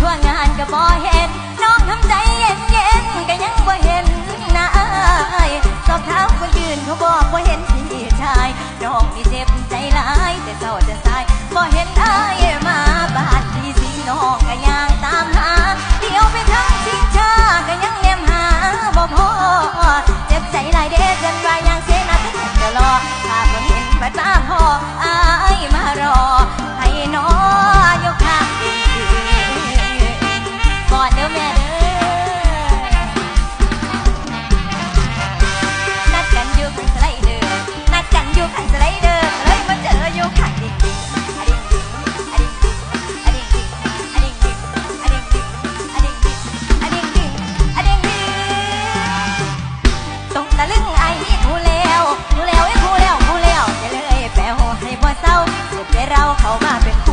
ทั่วงานก็บ่เห็น น้องทำใจเย็นเย็นก็ยังบ่เห็นนะายสอบเท้าคนยืนเขาบอกบ่เห็นพี่ชาย น้องมีเจ็บใจร้ายแต่เศร้าจะตายบ่เห็นอายมาบาดที่สีน้องก็ยังตามหาเดี๋ยวไปทั้งชิงชาก็ยังแนมหาบ่พอเจ็บใจหลายเด็อเกินไป Và về.